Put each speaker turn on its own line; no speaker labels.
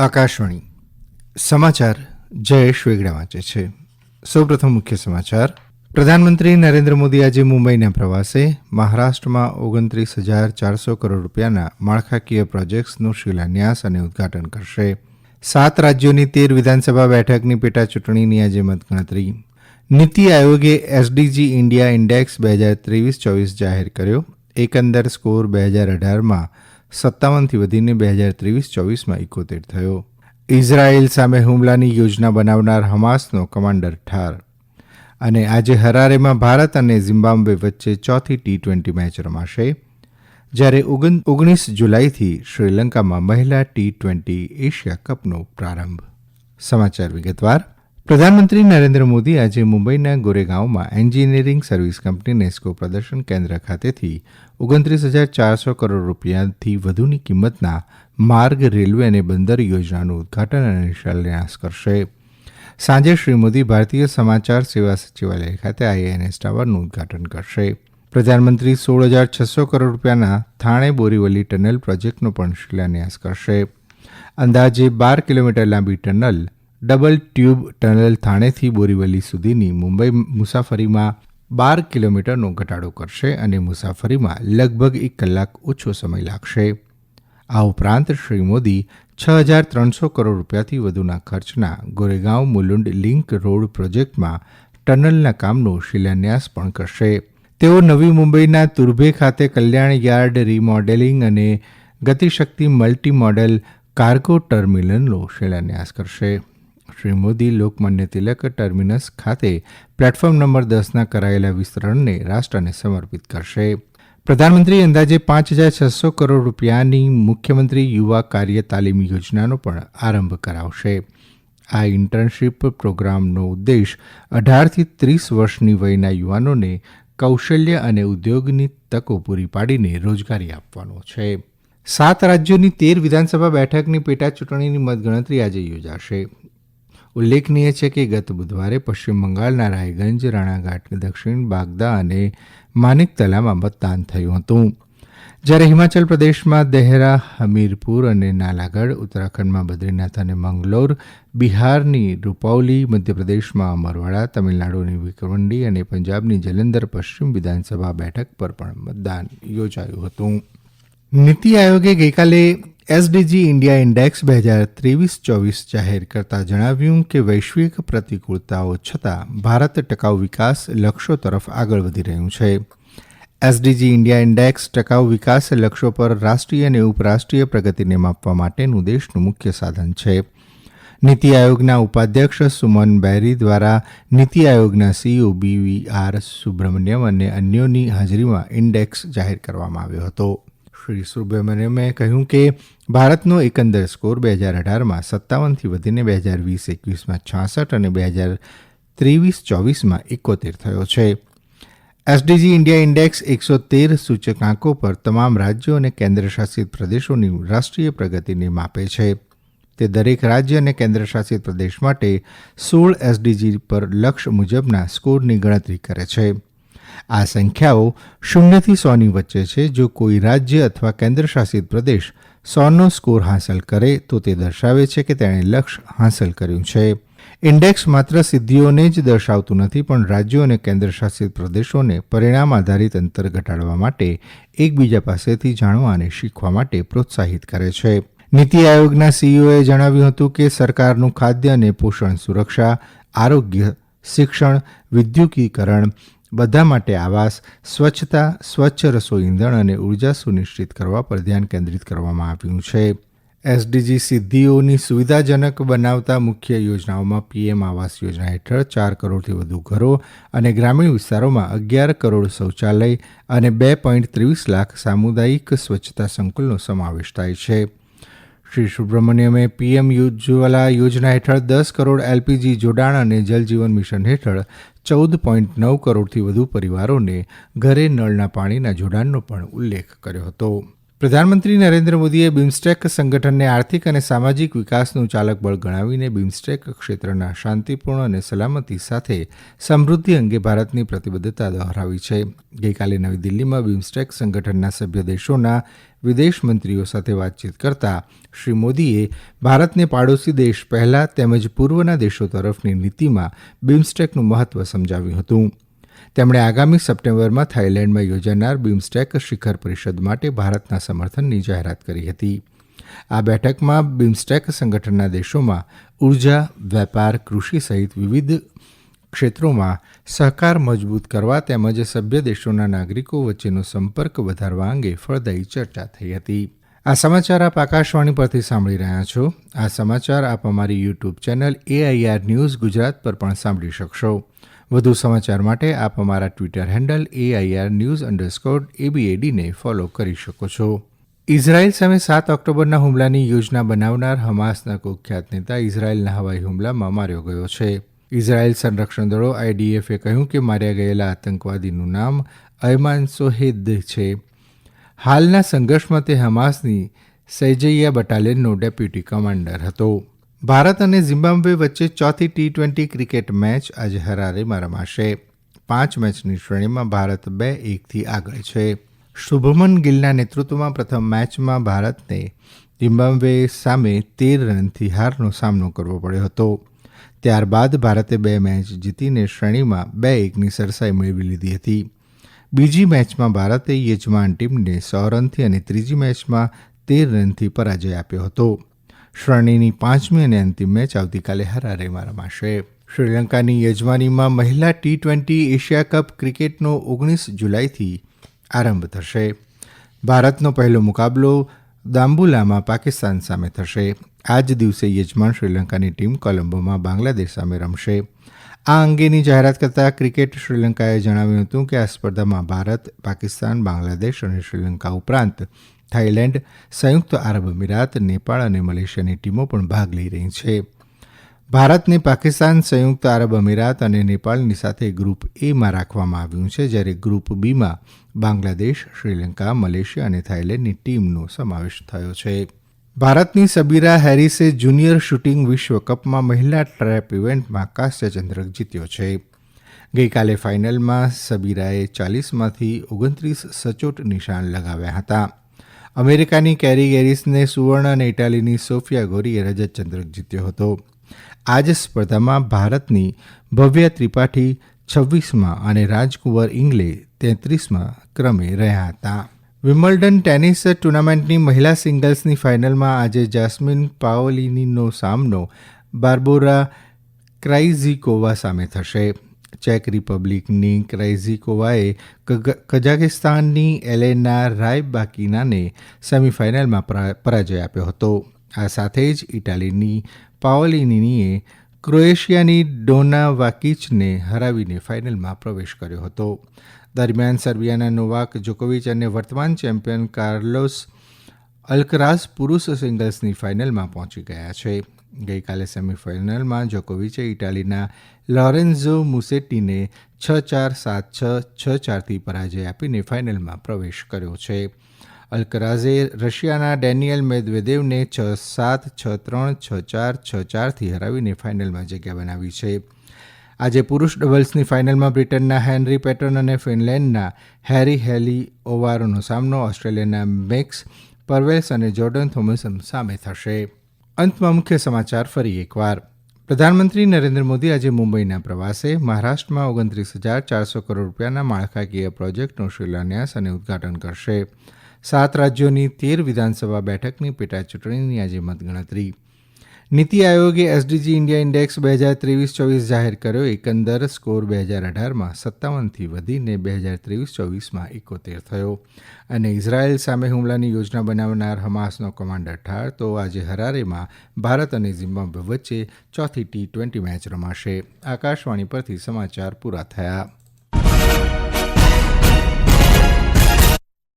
આકાશવાણી સમાચાર જયેશ વેગડા વાંચે છે. સૌપ્રથમ મુખ્ય સમાચાર. પ્રધાનમંત્રી નરેન્દ્ર મોદી આજે મુંબઈના પ્રવાસે મહારાષ્ટ્રમાં ઓગણત્રીસ હજાર ચારસો કરોડ રૂપિયાના માળખાકીય પ્રોજેક્ટ્સનું શિલાન્યાસ અને ઉદઘાટન કરશે. સાત રાજ્યોની તેર વિધાનસભા બેઠકની પેટા ચૂંટણીની આજે મતગણતરી. નીતિ આયોગે એસડીજી ઇન્ડિયા ઇન્ડેક્સ બે હજાર ત્રેવીસ ચોવીસ જાહેર કર્યો. એકંદર સ્કોર બે હજાર અઢારમાં સત્તાવનથી વધીને બે હજાર ત્રેવીસ, ચોવીસમાં ઇકોતેર થયો. ઇઝરાયેલ સામે હુમલાની યોજના બનાવનાર હમાસનો કમાન્ડર ઠાર. અને આજે હરારેમાં ભારત અને ઝિમ્બાબ્વે વચ્ચે ચોથી ટી ટ્વેન્ટી મેચ રમાશે જ્યારે ઓગણીસ જુલાઈથી શ્રીલંકામાં મહિલા ટી ટ્વેન્ટી એશિયા કપનો પ્રારંભ. સમાચાર વિગતવાર. પ્રધાનમંત્રી નરેન્દ્ર મોદી આજે મુંબઈના ગોરેગાંવમાં એન્જિનિયરિંગ સર્વિસ કંપની નેસ્કો પ્રદર્શન કેન્દ્ર ખાતેથી ઓગણત્રીસ હજાર ચારસો કરોડ રૂપિયાથી વધુની કિંમતના માર્ગ રેલવે અને બંદર યોજનાનું ઉદઘાટન અને શિલાન્યાસ કરશે. સાંજે શ્રી મોદી ભારતીય સમાચાર સેવા સચિવાલય ખાતે આઈએનએસ ટાવરનું ઉદઘાટન કરશે. પ્રધાનમંત્રી સોળ હજાર છસો કરોડ રૂપિયાના થાણે બોરીવલી ટનલ પ્રોજેક્ટનો પણ શિલાન્યાસ કરશે. અંદાજે બાર કિલોમીટર લાંબી ટનલ ડબલ ટ્યુબ ટનલ થાણેથી બોરીવલી સુધીની મુંબઈ મુસાફરીમાં બાર કિલોમીટરનો ઘટાડો કરશે અને મુસાફરીમાં લગભગ એક કલાક ઓછો સમય લાગશે. આ ઉપરાંત શ્રી મોદી છ હજાર ત્રણસો કરોડ રૂપિયાથી વધુના ખર્ચના ગોરેગાંવ મુલુંડ લિંક રોડ પ્રોજેક્ટમાં ટનલના કામનો શિલાન્યાસ પણ કરશે. તેઓ નવી મુંબઈના તુર્ભે ખાતે કલ્યાણ યાર્ડ રીમોડેલિંગ અને ગતિશક્તિ મલ્ટી મોડેલ કાર્ગો ટર્મિનલનો શિલાન્યાસ કરશે. શ્રી મોદી લોકમાન્ય તિલક ટર્મિનસ ખાતે પ્લેટફોર્મ નંબર દસના કરાયેલા વિસ્તરણને રાષ્ટ્રને સમર્પિત કરશે. પ્રધાનમંત્રી અંદાજે પાંચ હજાર છસો કરોડ રૂપિયાની મુખ્યમંત્રી યુવા કાર્ય તાલીમ યોજનાનો પણ આરંભ કરાવશે. આ ઇન્ટર્નશીપ પ્રોગ્રામનો ઉદ્દેશ અઢારથી ત્રીસ વર્ષની વયના યુવાનોને કૌશલ્ય અને ઉદ્યોગની તકો પૂરી પાડીને રોજગારી આપવાનો છે. સાત રાજ્યોની તેર વિધાનસભા બેઠકની પેટા ચૂંટણીની મતગણતરી આજે યોજાશે. ઉલ્લેખનીય છે કે ગત બુધવારે પશ્ચિમ બંગાળના રાયગંજ, રાણાઘાટ, દક્ષિણ બાગદા અને માનિકતલામાં મતદાન થયું હતું. જ્યારે હિમાચલ પ્રદેશમાં દેહરા, હમીરપુર અને નાલાગઢ, ઉત્તરાખંડમાં બદ્રીનાથ અને મંગલોર, બિહારની રૂપૌલી, મધ્યપ્રદેશમાં અમરવાડા, તમિલનાડુની વિક્રવંડી અને પંજાબની જલંધર પશ્ચિમ વિધાનસભા બેઠક પર પણ મતદાન યોજાયું હતું. નીતિ આયોગે ગઈકાલે એસડીજી ઇન્ડિયા ઇન્ડેક્સ બે હજાર ત્રેવીસ ચોવીસ જાહેર કરતાં જણાવ્યું કે વૈશ્વિક પ્રતિકૂળતાઓ છતાં ભારત ટકાઉ વિકાસ લક્ષ્યો તરફ આગળ વધી રહ્યું છે. એસડીજી ઇન્ડિયા ઇન્ડેક્સ ટકાઉ વિકાસ લક્ષ્યો પર રાષ્ટ્રીય અને ઉપરાષ્ટ્રીય પ્રગતિને માપવા માટેનું દેશનું મુખ્ય સાધન છે. નીતિ આયોગના ઉપાધ્યક્ષ સુમન બેરી દ્વારા નીતિ આયોગના સીઈઓ બીવી આર સુબ્રમણ્યમ અને અન્યોની હાજરીમાં ઇન્ડેક્સ જાહેર કરવામાં આવ્યો હતો. શ્રી સુબ્રમણ્યમે કહ્યું કે ભારતનો એકંદર સ્કોર બે હજાર અઢારમાં સત્તાવનથી વધીને બે હજાર વીસ, એકવીસમાં છાસઠ અને બે હજાર ત્રેવીસ, ચોવીસમાં એકોતેર થયો છે. એસડીજી ઇન્ડિયા ઇન્ડેક્સ એકસો તેર સૂચકાંકો પર તમામ રાજ્યો અને કેન્દ્રશાસિત પ્રદેશોની રાષ્ટ્રીય પ્રગતિને માપે છે. તે દરેક રાજ્ય અને કેન્દ્રશાસિત પ્રદેશ માટે સોળ એસડીજી પર લક્ષ્ય મુજબના સ્કોરની ગણતરી કરે છે. આ સંખ્યાઓ શૂન્યથી સોની વચ્ચે છે. જો કોઈ રાજ્ય અથવા કેન્દ્રશાસિત પ્રદેશ સોનો સ્કોર હાંસલ કરે, તો તે દર્શાવે છે કે તેણે લક્ષ્ય હાંસલ કર્યું છે. ઇન્ડેક્સ માત્ર સિદ્ધિઓને જ દર્શાવતું નથી, પણ રાજ્યો અને કેન્દ્રશાસિત પ્રદેશોને પરિણામ આધારિત અંતર ઘટાડવા માટે એકબીજા પાસેથી જાણવા અને શીખવા માટે પ્રોત્સાહિત કરે છે. નીતિ આયોગના સીઈઓએ જણાવ્યું હતું કે સરકારનું ખાદ્ય અને પોષણ સુરક્ષા, આરોગ્ય, શિક્ષણ વિદ્યુકીકરણ બધા માટે આવાસ, સ્વચ્છતા, સ્વચ્છ રસોઈ ઇંધણ અને ઊર્જા સુનિશ્ચિત કરવા પર ધ્યાન કેન્દ્રિત કરવામાં આવ્યું છે. એસડીજી સિદ્ધિઓની સુવિધાજનક બનાવતા મુખ્ય યોજનાઓમાં પીએમ આવાસ યોજના હેઠળ ચાર કરોડથી વધુ ઘરો અને ગ્રામીણ વિસ્તારોમાં અગિયાર કરોડ શૌચાલય અને બે પોઈન્ટ ત્રેવીસ લાખ સામુદાયિક સ્વચ્છતા સંકુલનો સમાવેશ થાય છે. શ્રી સુબ્રમણ્યમે પીએમ ઉજ્જવલા યોજના હેઠળ દસ કરોડ એલપીજી જોડાણ અને જલજીવન મિશન હેઠળ ચૌદ પોઈન્ટ નવ કરોડથી વધુ પરિવારોને ઘરે નળના પાણીના જોડાણનો પણ ઉલ્લેખ કર્યો હતો. પ્રધાનમંત્રી નરેન્દ્ર મોદીએ બિમ્સ્ટેક સંગઠનને આર્થિક અને સામાજિક વિકાસનું ચાલકબળ ગણાવીને બિમ્સ્ટેક ક્ષેત્રના શાંતિપૂર્ણ અને સલામતી સાથે સમૃદ્ધિ અંગે ભારતની પ્રતિબદ્ધતા દોહરાવી છે. ગઈકાલે નવી દિલ્હીમાં બિમ્સ્ટેક સંગઠનના સભ્ય દેશોના વિદેશ મંત્રીઓ સાથે વાતચીત કરતા શ્રી મોદીએ ભારતને પાડોશી દેશ પહેલા તેમજ પૂર્વના દેશો તરફની નીતિમાં બિમ્સ્ટેકનું મહત્વ સમજાવ્યું હતું. તેમણે આગામી સપ્ટેમ્બરમાં થાઇલેન્ડમાં યોજાનાર બિમ્સટેક શિખર પરિષદ માટે ભારતના સમર્થનની જાહેરાત કરી હતી. આ બેઠકમાં બિમ્સટેક સંગઠનના દેશોમાં ઊર્જા, વેપાર, કૃષિ સહિત વિવિધ ક્ષેત્રોમાં સહકાર મજબૂત કરવા તેમજ સભ્ય દેશોના નાગરિકો વચ્ચેનો સંપર્ક વધારવા અંગે ફળદાયી ચર્ચા થઈ હતી. આ સમાચાર આપ આકાશવાણી પરથી સાંભળી રહ્યા છો. આ સમાચાર આપ અમારી YouTube channel AIR news Gujarat પર પણ સાંભળી શકશો. વધુ સમાચાર માટે આપ અમારા Twitter handle AIR news underscore એબીએડીને follow કરી શકો છો. ઇઝરાયલ સામે સાત ઓક્ટોબરના હુમલાની યોજના બનાવનાર હમાસના કુખ્યાત નેતા ઇઝરાયલના હવાઈ હુમલામાં માર્યો ગયો છે. ઇઝરાયલ સંરક્ષણ દળો આઈડીએફે કહ્યું કે માર્યા ગયેલા આતંકવાદીનું નામ અયમાન સોહેદ છે. હાલના સંઘર્ષમાં તે હમાસની સૈજૈયા બટાલિયનનો ડેપ્યુટી કમાન્ડર હતો. ભારત અને ઝિમ્બાબ્વે વચ્ચે ચોથી ટી ટ્વેન્ટી ક્રિકેટ મેચ આજે હરારેમાં રમાશે પાંચ મેચની શ્રેણીમાં ભારત બે એકથી આગળ છે. શુભમન ગિલના નેતૃત્વમાં પ્રથમ મેચમાં ભારતને ઝિમ્બાબ્વે સામે તેર રનથી હારનો સામનો કરવો પડ્યો હતો. ત્યારબાદ ભારતે બે મેચ જીતીને શ્રેણીમાં બે એકની સરસાઈ મેળવી લીધી હતી. બીજી મેચમાં ભારતે યજમાન ટીમને સો રનથી અને ત્રીજી મેચમાં તેર રનથી પરાજય આપ્યો હતો. શ્રેણીની પાંચમી અને અંતિમ મેચ આવતીકાલે હરારેમાં રમાશે. શ્રીલંકાની યજમાનીમાં મહિલા ટી ટ્વેન્ટી એશિયા કપ ક્રિકેટનો ઓગણીસ જુલાઈથી આરંભ થશે. ભારતનો પહેલો મુકાબલો દાંબુલામાં પાકિસ્તાન સામે થશે. આ જ દિવસે યજમાન શ્રીલંકાની ટીમ કોલંબોમાં બાંગ્લાદેશ સામે રમશે. આ અંગેની જાહેરાત કરતાં ક્રિકેટ શ્રીલંકાએ જણાવ્યું હતું કે આ સ્પર્ધામાં ભારત, પાકિસ્તાન, બાંગ્લાદેશ અને શ્રીલંકા ઉપરાંત થાઇલેન્ડ, સંયુક્ત આરબ અમીરાત, નેપાળ અને મલેશિયાની ટીમો પણ ભાગ લઈ રહી છે. ભારતને પાકિસ્તાન, સંયુક્ત આરબ અમીરાત અને નેપાળની સાથે ગ્રુપ એમાં રાખવામાં આવ્યું છે, જ્યારે ગ્રુપ બીમાં બાંગ્લાદેશ, શ્રીલંકા, મલેશિયા અને થાઇલેન્ડની ટીમનો સમાવેશ થયો છે. ભારતની સબીરા હેરિસે જુનિયર શૂટિંગ વિશ્વકપમાં મહિલા ટ્રેપ ઇવેન્ટમાં કાંસ્ય ચંદ્રક જીત્યો છે. ગઈકાલે ફાઇનલમાં સબીરાએ ચાલીસમાંથી ઓગણત્રીસ સચોટ નિશાન લગાવ્યા હતા. અમેરિકાની કેરી ગેરિસને સુવર્ણ અને ઇટાલીની સોફિયા ગોરીએ રજત ચંદ્રક જીત્યો હતો. આ જ સ્પર્ધામાં ભારતની ભવ્ય ત્રિપાઠી છવ્વીસમાં અને રાજકુંવર ઇંગલે તેત્રીસમાં ક્રમે રહ્યા હતા. વિમ્બલ્ડન ટેનિસ ટુર્નામેન્ટની મહિલા સિંગલ્સની ફાઇનલમાં આજે જાસ્મીન પાઓલિનીનો સામનો બાર્બોરા ક્રાઇઝિકોવા સામે થશે. ચેક રિપબ્લિકની ક્રાઇઝિકોવાએ કઝાકિસ્તાનની એલેના રાયબાકીનાને સેમીફાઇનલમાં પરાજય આપ્યો હતો. આ સાથે જ ઇટાલીની પાઓલિનીએ ક્રોએશિયાની ડોના વાકીચને હરાવીને ફાઇનલમાં પ્રવેશ કર્યો હતો. દરમિયાન સર્બિયાના નોવાક જોકોવિચ અને વર્તમાન ચેમ્પિયન કાર્લોસ અલ્કરાઝ પુરુષ સિંગલ્સની ફાઇનલમાં પહોંચી ગયા છે. ગઈકાલે સેમીફાઇનલમાં જોકોવિચે ઇટાલીના લોરેન્ઝો મુસેટીને છ ચાર સાત છ છ ચારથી પરાજય આપીને ફાઇનલમાં પ્રવેશ કર્યો છે. અલ્કરાઝે રશિયાના ડેનિયલ મેદવેદેવને છ સાત, છ ત્રણ, છ ચાર, છ ચારથી હરાવીને ફાઇનલમાં જગ્યા બનાવી છે. આજે પુરુષ ડબલ્સની ફાઇનલમાં બ્રિટનના હેનરી પેટર્ન અને ફિનલેન્ડના હેરી હેલી ઓવારોનો સામનો ઓસ્ટ્રેલિયાના મેક્સ પરવેલ્સ અને જોર્ડન થોમસન સામે થશે. અંતમાં મુખ્ય સમાચાર ફરી એકવાર. પ્રધાનમંત્રી નરેન્દ્ર મોદી આજે મુંબઈના પ્રવાસે. મહારાષ્ટ્રમાં ઓગણત્રીસ હજાર ચારસો કરોડ રૂપિયાના માળખાકીય પ્રોજેક્ટનો શિલાન્યાસ અને ઉદઘાટન કરશે. સાત રાજ્યોની તેર વિધાનસભા બેઠકની પેટા ચૂંટણીની આજે મતગણતરી. નીતિ આયોગે એસડીજી ઇન્ડિયા ઇન્ડેક્સ બે હજાર ત્રેવીસ ચોવીસ જાહેર કર્યો. એકંદર સ્કોર બે હજાર અઢારમાં સત્તાવનથી વધીને બે હજાર ત્રેવીસ ચોવીસમાં એકોતેર થયો. અને ઇઝરાયલ સામે હુમલાની યોજના બનાવનાર હમાસનો કમાન્ડર ઠાર તો આજે હરારેમાં ભારત અને ઝિમ્બાબ્વે વચ્ચે ચોથી ટી ટ્વેન્ટી મેચ રમાશે. આકાશવાણી પરથી સમાચાર પૂરા થયા.